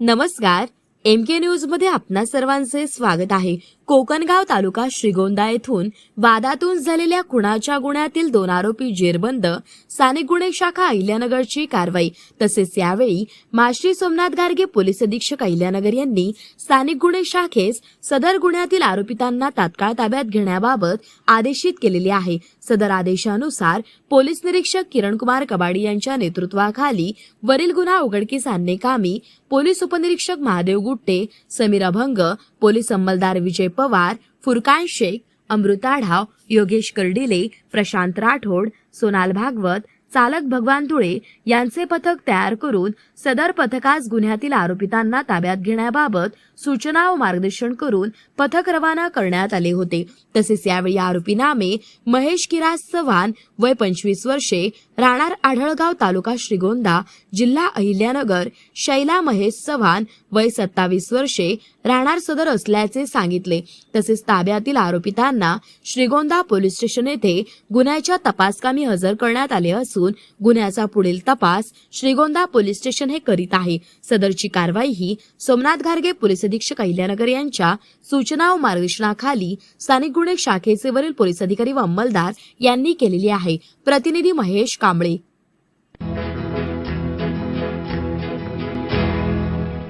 नमस्कार एम के न्यूजमध्ये आपणा सर्वांचे स्वागत आहे. कोकणगाव तालुका श्रीगोंदा येथून वादातून झालेल्या खुणाच्या गुन्ह्यातील दोन आरोपी जेरबंद स्थानिक गुन्हे शाखा अहिल्यानगरची कारवाई तसेच यावेळी माश्री सोमनाथ गार्गे पोलीस अधीक्षक अहिल्यानगर यांनी स्थानिक गुन्हे शाखेस सदर गुन्ह्यातील आरोपितांना तात्काळ ताब्यात घेण्याबाबत आदेशित केलेले आहे. सदर आदेशानुसार पोलीस निरीक्षक किरणकुमार कबाडी यांच्या नेतृत्वाखाली वरील गुन्हा उघडकीस आणणे कामी पोलीस उपनिरीक्षक महादेव गुट्टे समीर अभंग पोलीस अंमलदार विजय पवार फुरकान शेख अमृता ढाव योगेश कर्डिले प्रशांत राठोड सोनाल भागवत चालक भगवान धुळे यांचे पथक तयार करून सदर पथकास गुन्ह्यातील आरोपितांना ताब्यात घेण्याबाबत सूचना व मार्गदर्शन करून पथक रवाना करण्यात आले होते. तसेच यावेळी आरोपी नामे महेश किराज चव्हाण वय पंचवीस वर्षे राहणार आढळगाव तालुका श्रीगोंदा जिल्हा अहिल्यानगर शैला महेश चव्हाण वय सत्तावीस वर्षे राहणार सदर असल्याचे सांगितले. तसेच ताब्यातील आरोपितांना श्रीगोंदा पोलीस स्टेशन येथे गुन्ह्याच्या तपासकामी हजर करण्यात आले असून गुन्ह्याचा पुढील तपास श्रीगोंदा पोलीस स्टेशन हे करीत आहे. सदरची कारवाई ही सोमनाथ घारगे पोलीस अधीक्षक अहिल्यानगर यांच्या सूचना व मार्गदर्शनाखाली स्थानिक गुन्हे शाखेचे वरील पोलीस अधिकारी व अंमलदार यांनी केलेली आहे. प्रतिनिधी महेश कांबळे.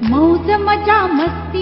मौज मजा मस्ती